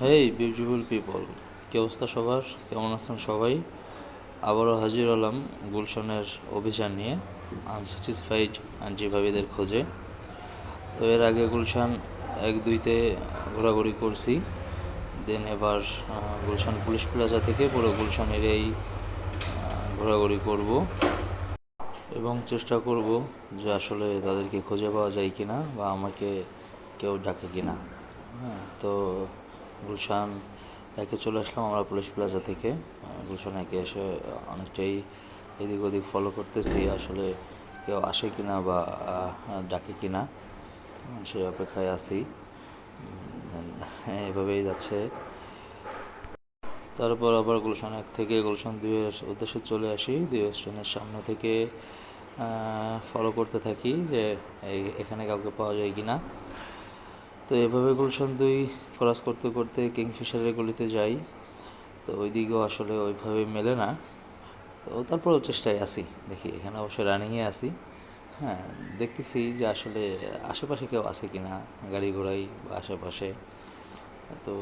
হেই beautiful people কী অবস্থা সবার? কেমন আছেন সবাই? আবারও হাজির হলাম গুলশনের অভিযান নিয়ে আনস্যাটিসফাইড আঞ্জিভাবিদের খোঁজে। তো এর আগে গুলশান এক দুইতে ঘোরাঘুরি করছি। দেন এবার গুলশান পুলিশ প্লাজা থেকে পুরো গুলশান এরিয়াই ঘোরাঘুরি করব। এবং চেষ্টা করব যে আসলে তাদেরকে খুঁজে পাওয়া যায় কিনা বা আমাকে কেউ ডাকে কিনা। হ্যাঁ তো গুলশান একে চলে আসলাম আমরা পুলিশ প্লাজা থেকে। গুলশান একে এসে অনেকটাই এদিক ওদিক ফলো করতেছি আসলে কেউ আসে কিনা বা ডাকে কিনা আহ, সেই অপেক্ষায় আছি। এভাবেই যাচ্ছে। তারপর আবার গুলশান এক থেকে গুলশান দুইয়ের উদ্দেশ্যে চলে আসি। দুই স্টেশনের সামনে থেকে ফলো করতে থাকি যে এখানে কাউকে পাওয়া যায় কি না তো এভাবে গুলশান দুই ক্রস করতে করতে কিংফিশারের গলিতে যাই। তো ওই দিকেও আসলে ওইভাবে মেলে না। তো তারপরেও চেষ্টায় আসি দেখি এখানে অবশ্যই রানিংয়ে আসি হ্যাঁ দেখতেছি যে আসলে আশেপাশে কেউ আছে কি না গাড়ি ঘোড়াই বা আশেপাশে। তো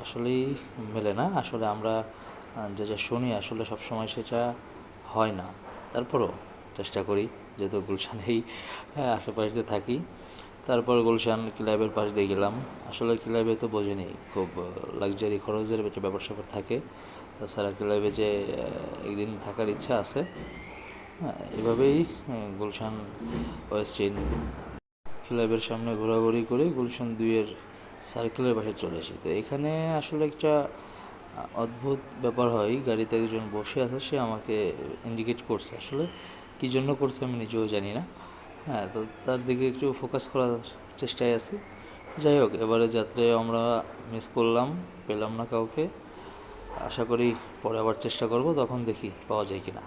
আসলেই মেলে না আসলে আমরা আহ, যে যা শুনি আসলে সব সময় সেটা হয় না। তারপরও চেষ্টা করি। যেহেতু গুলশানেই আশেপাশে থাকি। তারপর গুলশান ক্লাবের পাশ দিয়ে গেলাম। আসলে ক্লাবে তো বোঝেনি, খুব লাক্সারি খরচের একটা ব্যাপার স্যাপার থাকে। তাছাড়া ক্লাবে যে একদিন থাকার ইচ্ছা আছে এভাবেই গুলশান, ওয়েস্ট ওয়েস্টিন ক্লাবের সামনে ঘোরাঘুরি করে গুলশান দুইয়ের সার্কেলের পাশে চলে আসি তো এখানে আসলে একটা অদ্ভুত ব্যাপার হয়, গাড়িতে একজন বসে আছে, সে আমাকে ইন্ডিকেট করছে আসলে। কী জন্য করছে আমি নিজেও জানি না। হ্যাঁ তো তার দিকে একটু ফোকাস করার চেষ্টায় আছি। যাই হোক এবারে যাত্রায় আমরা মিস করলাম, পেলাম না কাউকে। আশা করি পরে আবার চেষ্টা করব, তখন দেখি পাওয়া যায় কি না